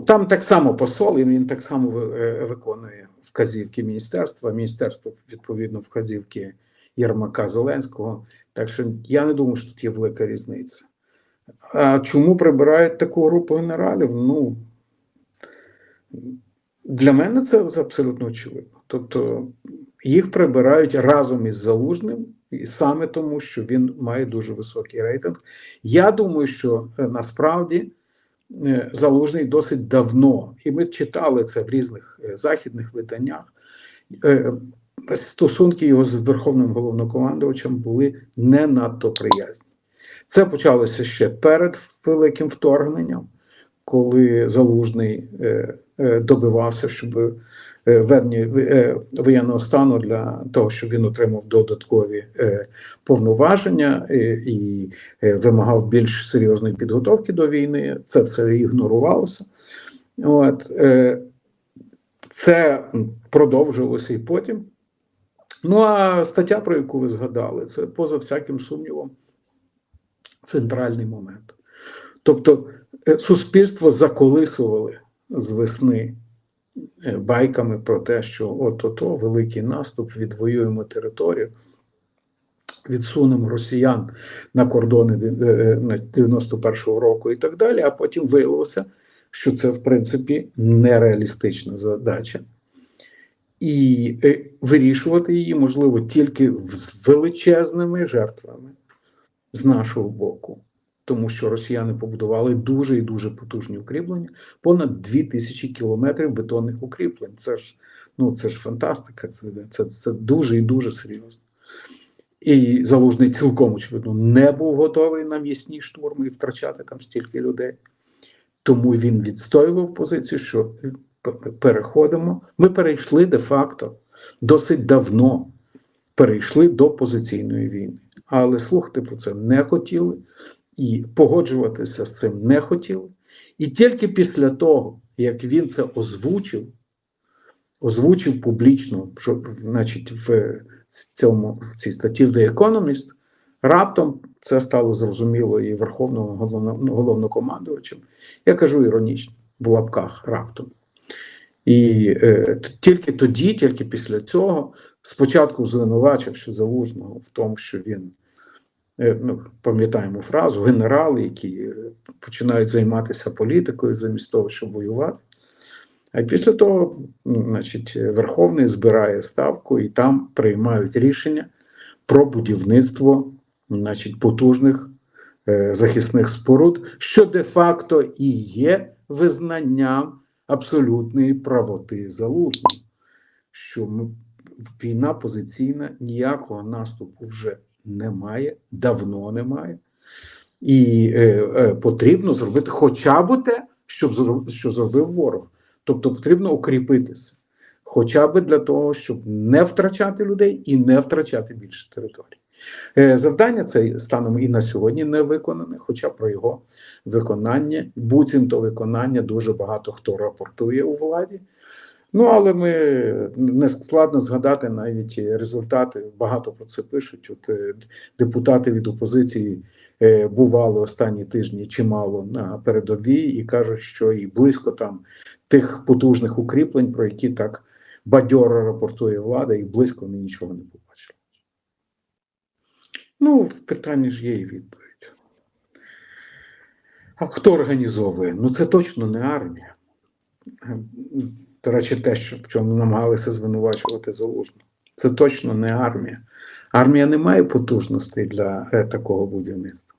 Там так само посол, і він так само е, виконує вказівки міністерства. Міністерство відповідно вказівки Єрмака Зеленського. Так що я не думаю, що тут є велика різниця. А чому прибирають таку групу генералів? Ну для мене це абсолютно очевидно. Тобто їх прибирають разом із залужним, і саме тому, що він має дуже високий рейтинг. Я думаю, що е, насправді залужний досить давно, і ми читали це в різних е, західних виданнях. е, Стосунки його з верховним головнокомандувачем були не надто приязні. Це почалося ще перед великим вторгненням, коли залужний е, е, добивався, щоб е, введення е, воєнного стану для того, щоб він отримав додаткові е, повноваження е, і вимагав більш серйозної підготовки до війни. Це все ігнорувалося. От, це продовжилося і потім. Ну а стаття, про яку ви згадали, це поза всяким сумнівом центральний момент. Тобто суспільство заколисували з весни байками про те, що от-ото великий наступ, відвоюємо територію, відсунемо росіян на кордони е, е, на 91-го року і так далі. А потім виявилося, що це в принципі нереалістична задача. І е, вирішувати її можливо тільки з величезними жертвами з нашого боку, тому що росіяни побудували дуже і дуже потужні укріплення, понад 2000 кілометрів бетонних укріплень. Це ж ну це ж фантастика, це, це, це дуже і дуже серйозно. І залужний цілком очевидно не був готовий на м'ясні штурми і втрачати там стільки людей. Тому він відстоював позицію, що переходимо. Ми перейшли де-факто досить давно перейшли до позиційної війни. Але слухати про це не хотіли і погоджуватися з цим не хотіли. І тільки після того, як він це озвучив, озвучив публічно, що, значить, в цьому в цій статті The Economist, раптом це стало зрозуміло і Верховному головно- головнокомандувачем. Я кажу іронічно, в лапках раптом. І е, тільки тоді, тільки після цього, спочатку звинувачивши залужного в тому, що він, ну, пам'ятаємо фразу, генерали, які е, починають займатися політикою замість того, щоб воювати. А після того, значить, Верховний збирає ставку і там приймають рішення про будівництво значить, потужних е, захисних споруд, що де-факто і є визнанням абсолютної правоти залужного, що ми, війна позиційна, ніякого наступу вже немає, давно немає. І е, е, потрібно зробити хоча б те, що, зро- що зробив ворог. Тобто потрібно укріпитися, хоча б для того, щоб не втрачати людей і не втрачати більше територій. Е, Завдання це станом і на сьогодні не виконане, хоча про його виконання, буцімто виконання дуже багато хто рапортує у владі. Ну, але ми не складно згадати навіть результати. Багато про це пишуть. От е, депутати від опозиції е, бували останні тижні чимало на передовій і кажуть, що і близько там тих потужних укріплень, про які так бадьоро рапортує влада, і близько вони нічого не побачили. Ну, в питанні ж є і відповідь. А хто організовує? Ну, це точно не армія. До речі, те, що в чому намагалися звинувачувати залужно. Це точно не армія. Армія не має потужностей для е, такого будівництва.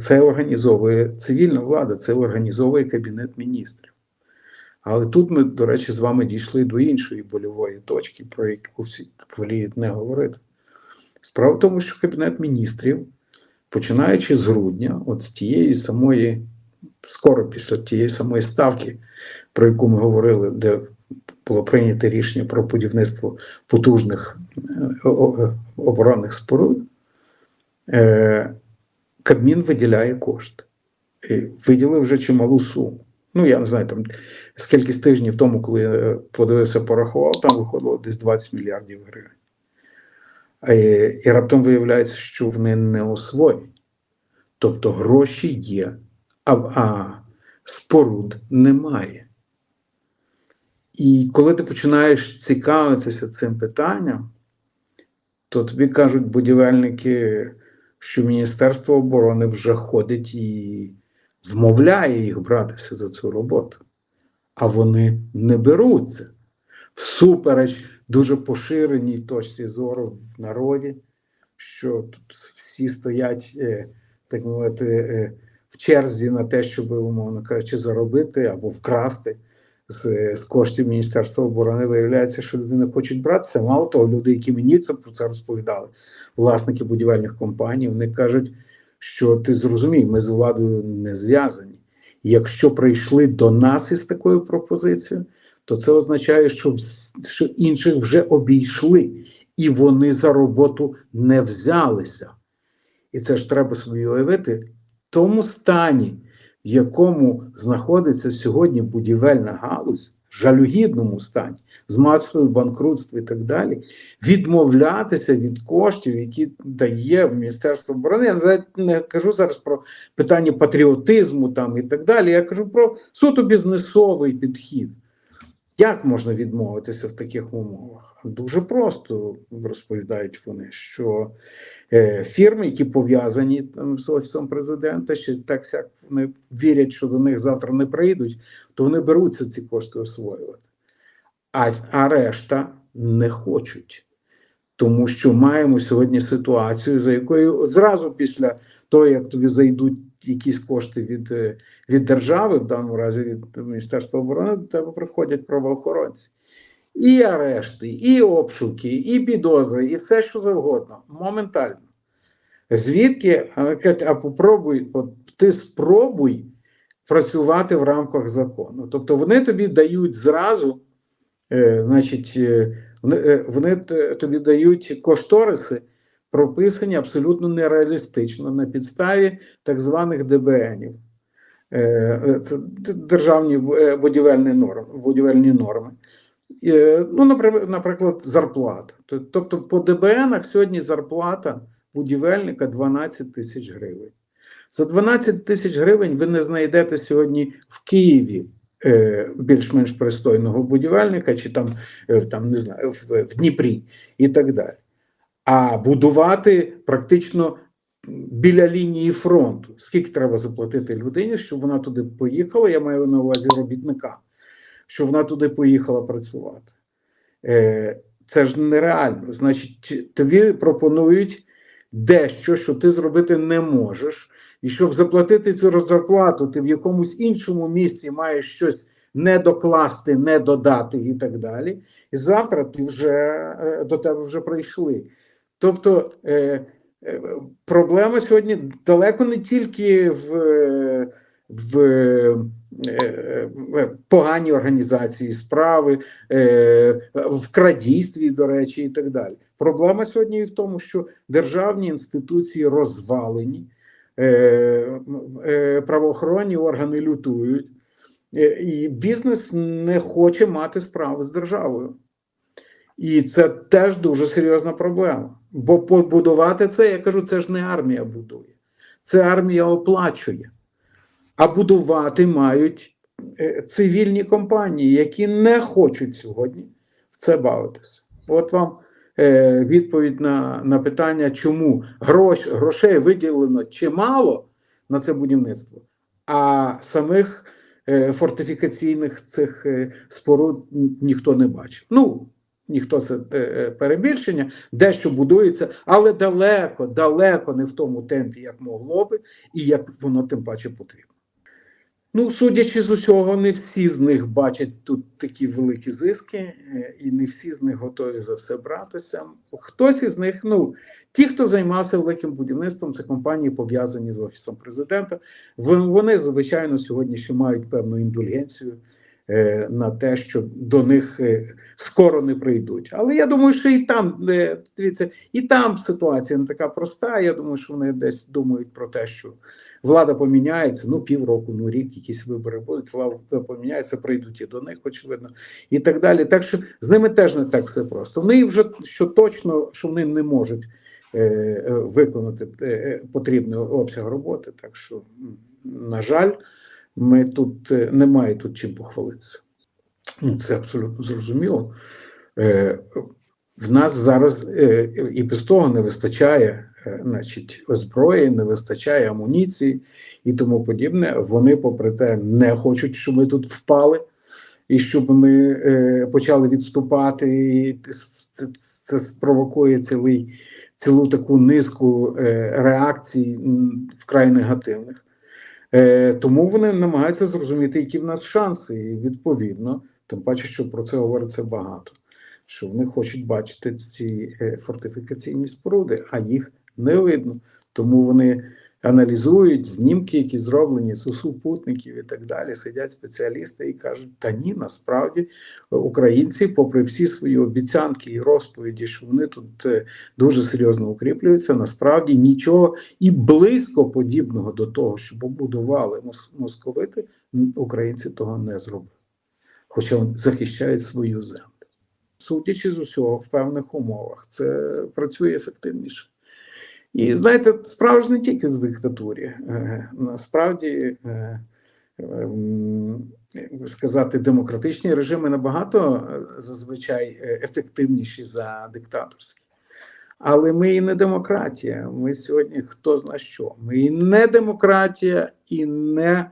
Це організовує цивільна влада, це організовує Кабінет міністрів. Але тут ми, до речі, з вами дійшли до іншої больової точки, про яку всі воліють не говорити. Справа в тому, що Кабінет міністрів, починаючи з грудня, от з тієї самої, скоро після тієї самої ставки, про яку ми говорили, де було прийнято рішення про будівництво потужних е, оборонних споруд, е, Кабмін виділяє кошти. Виділив вже чималу суму. Ну, я не знаю, там скільки тижнів тому, коли я подивився, порахував, там виходило десь 20 мільярдів гривень. Е, І раптом виявляється, що вони не освоєні. Тобто гроші є, а, а споруд немає. І коли ти починаєш цікавитися цим питанням, то тобі кажуть будівельники, що Міністерство оборони вже ходить і вмовляє їх братися за цю роботу. А вони не беруться всупереч дуже поширеній точці зору в народі, що тут всі стоять, е, так мовити, е, в черзі на те, щоб, умовно кажучи, заробити або вкрасти з, з коштів Міністерства оборони. Виявляється, що люди не хочуть братися. Мало того, люди, які мені це про це розповідали, власники будівельних компаній, вони кажуть, що ти зрозумій, ми з владою не зв'язані. Якщо прийшли до нас із такою пропозицією, то це означає, що, що інших вже обійшли, і вони за роботу не взялися. І це ж треба собі уявити в тому стані, в якому знаходиться сьогодні будівельна галузь, в жалюгідному стані, з масою банкрутства і так далі, відмовлятися від коштів, які дає Міністерство оборони. Я не кажу зараз про питання патріотизму там і так далі. Я кажу про суто бізнесовий підхід. Як можна відмовитися в таких умовах? Дуже просто розповідають вони, що е, фірми, які пов'язані там з офісом президента, ще так сяк вони вірять, що до них завтра не прийдуть, то вони беруться ці кошти освоювати. А, а решта не хочуть. Тому що маємо сьогодні ситуацію, за якою зразу після того, як тобі зайдуть якісь кошти від, е, від держави, в даному разі від Міністерства оборони, до тебе приходять правоохоронці. І арешти, і обшуки, і підозри, і все, що завгодно, моментально. Звідки а попробуй, от ти спробуй працювати в рамках закону. Тобто вони тобі дають зразу, е, значить, е, вони, е, тобі дають кошториси, прописані абсолютно нереалістично на підставі так званих ДБНів. Е, е, Це державні будівельні норми. Будівельні норми. Е, Ну, наприклад, зарплата. Тобто по ДБНах сьогодні зарплата будівельника 12 тисяч гривень. За 12 тисяч гривень ви не знайдете сьогодні в Києві е, більш-менш пристойного будівельника, чи там, е, там не знаю, в Дніпрі і так далі. А будувати практично біля лінії фронту. Скільки треба заплатити людині, щоб вона туди поїхала? Я маю на увазі робітника, щоб вона туди поїхала працювати. Е, Це ж нереально. Значить, тобі пропонують дещо, що ти зробити не можеш. І щоб заплатити цю зарплату, ти в якомусь іншому місці маєш щось не докласти, не додати і так далі. І завтра ти вже е, до тебе вже прийшли. Тобто е, е, проблема сьогодні далеко не тільки в, в е, е, організації справи, е, в крадійстві, до речі, і так далі. Проблема сьогодні і в тому, що державні інституції розвалені, е, е, правоохоронні органи лютують, е, і бізнес не хоче мати справи з державою. І це теж дуже серйозна проблема. Бо побудувати це, я кажу, це ж не армія будує, це армія оплачує. А будувати мають е, цивільні компанії, які не хочуть сьогодні в це бавитися. От вам е, відповідь на, на питання, чому грош, грошей виділено чимало на це будівництво, а самих е, фортифікаційних цих споруд ніхто не бачив. Ну, ніхто це перебільшення, дещо будується, але далеко, далеко не в тому темпі, як могло би, і як воно тим паче потрібно. Ну, судячи з усього, не всі з них бачать тут такі великі зиски, е, і не всі з них готові за все братися. Хтось із них, ну ті, хто займався великим будівництвом, це компанії пов'язані з офісом президента. Вони, звичайно, сьогодні ще мають певну індульгенцію на те, що до них е, скоро не прийдуть. Але я думаю, що і там е, дивіться, і там ситуація не така проста. Я думаю, що вони десь думають про те, що влада поміняється, ну півроку, ну рік, якісь вибори будуть, влада поміняється, прийдуть і до них, очевидно, і так далі. Так що з ними теж не так все просто. Вони вже що точно, що вони не можуть е, е, виконати е, е, потрібний обсяг роботи. Так що, на жаль, Ми тут е, немає тут чим похвалитися. Ну, Це абсолютно зрозуміло. Е, В нас зараз е, і без того не вистачає, значить, озброї, не вистачає амуніції і тому подібне. Вони, попри те, не хочуть, щоб ми тут впали, і щоб ми почали відступати. І це, це спровокує цілий, цілу таку низку реакцій вкрай негативних. Е, тому вони намагаються зрозуміти, які в нас шанси, і відповідно, тим паче, що про це говориться багато. Що вони хочуть бачити ці е, фортифікаційні споруди, а їх не видно. Тому вони аналізують знімки, які зроблені з супутників і так далі. Сидять спеціалісти і кажуть: та ні, насправді українці, попри всі свої обіцянки і розповіді, що вони тут е, дуже серйозно укріплюються, насправді нічого і близько подібного до того, що побудували московити, українці того не зробили. Хоча вони захищають свою землю. Судячи з усього, в певних умовах це працює ефективніше. І знаєте, справа ж не тільки в диктатурі. Е, Насправді, е, ем, сказати, демократичні режими набагато е, зазвичай ефективніші за диктаторські. Але ми і не демократія. Ми сьогодні хто зна що. Ми і не демократія, і не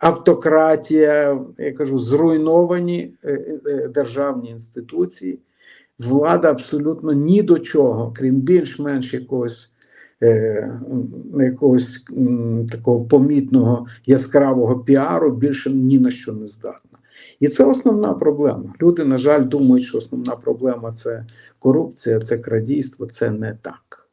автократія, я кажу, зруйновані державні інституції. Влада абсолютно ні до чого, крім більш-менш якогось, якогось такого помітного яскравого піару, більше ні на що не здатна. І це основна проблема. Люди, на жаль, думають, що основна проблема це корупція, це крадійство. Це не так.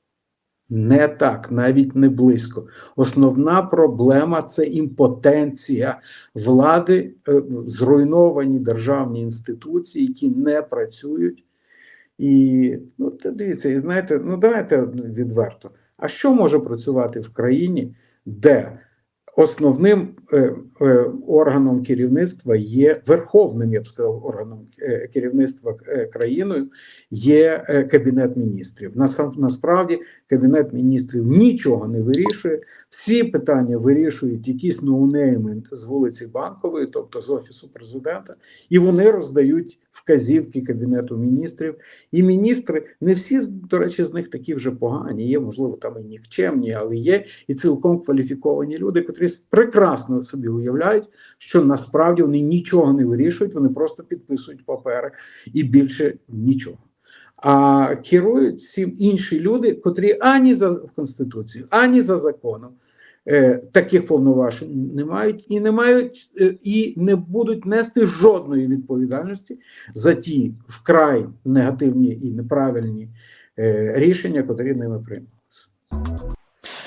Не так, навіть не близько. Основна проблема це імпотенція влади, е, зруйновані державні інституції, які не працюють. І ну, дивіться, і знаєте, ну давайте відверто. А що може працювати в країні, де основним е, е, органом керівництва є верховним, я б сказав, органом е, керівництва країною є кабінет міністрів. Насам- насправді кабінет міністрів нічого не вирішує. Всі питання вирішують якісь ноунейми з вулиці Банкової, тобто з офісу президента, і вони роздають вказівки кабінету міністрів. І міністри не всі до речі, з них такі вже погані. Є, можливо, там і нікчемні, але є і цілком кваліфіковані люди, котрі прекрасно собі уявляють, що насправді вони нічого не вирішують, вони просто підписують папери і більше нічого. А керують всім інші люди, котрі ані за конституцією, ані за законом е, таких повноважень не мають і не мають е, і не будуть нести жодної відповідальності за ті вкрай негативні і неправильні е, рішення, котрі ними приймалися.